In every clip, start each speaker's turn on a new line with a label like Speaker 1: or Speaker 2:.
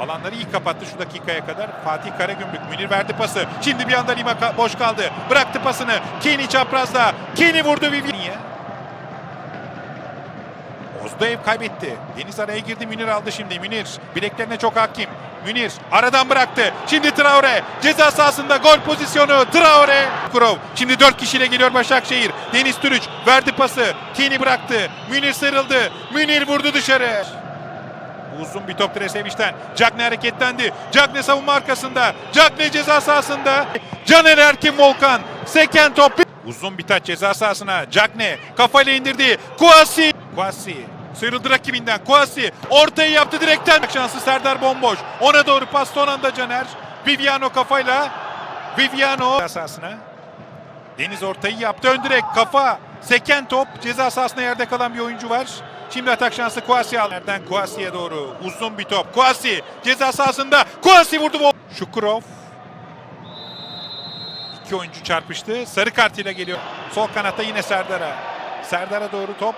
Speaker 1: Alanları iyi kapattı şu dakikaya kadar. Fatih Karagümrük. Münir verdi pası. Şimdi bir anda Lima ka- boş kaldı. Bıraktı pasını. Kenny çaprazda. Kenny vurdu Vivian'e. Ozdoev kaybetti. Deniz araya girdi. Münir aldı şimdi. Münir bileklerine çok hakim. Münir aradan bıraktı. Şimdi Traore ceza sahasında gol pozisyonu. Traore. Kurov. Şimdi dört kişiyle geliyor Başakşehir. Deniz Türüç verdi pası. Kenny bıraktı. Münir sarıldı. Münir vurdu dışarı. Uzun bir top Treseviç'ten. Cagne hareketlendi. Cagne savunma arkasında. Cagne ceza sahasında. Caner Erkin Volkan. Seken top. Uzun bir taç ceza sahasına. Cagne kafayla indirdi. Kuasi. Kuasi. Sıyrıldı rakibinden. Kuasi ortayı yaptı direkten. Şansı Serdar bomboş. Ona doğru pas son anda Caner. Viviano kafayla. Viviano sahasına. Deniz ortayı yaptı. Ön direk kafa. Seken top. Ceza sahasında yerde kalan bir oyuncu var. Şimdi atak şansı Kuasi. Nereden Kuasi'ye doğru. Uzun bir top. Kuasi ceza sahasında. Kuasi vurdu. bu- Şukurov. İki oyuncu çarpıştı. Sarı kartıyla geliyor. Sol kanatta yine Serdar'a. Serdar'a doğru top.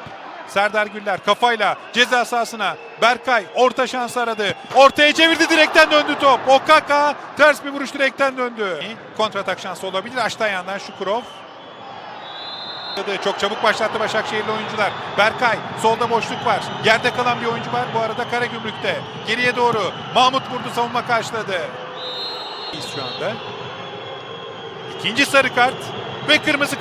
Speaker 1: Serdar Güller kafayla ceza sahasına. Berkay orta şans aradı. Ortaya çevirdi direkten döndü top. Okaka ters bir vuruş direkten döndü. Kontratak şansı olabilir. Açtı ayağından Şukurov. Çok çabuk başlattı Başakşehirli oyuncular. Berkay solda boşluk var. Yerde kalan bir oyuncu var. Bu arada Karagümrük'te. Geriye doğru. Mahmut vurdu savunma karşıladı. Şu anda. İkinci sarı kart ve kırmızı kart.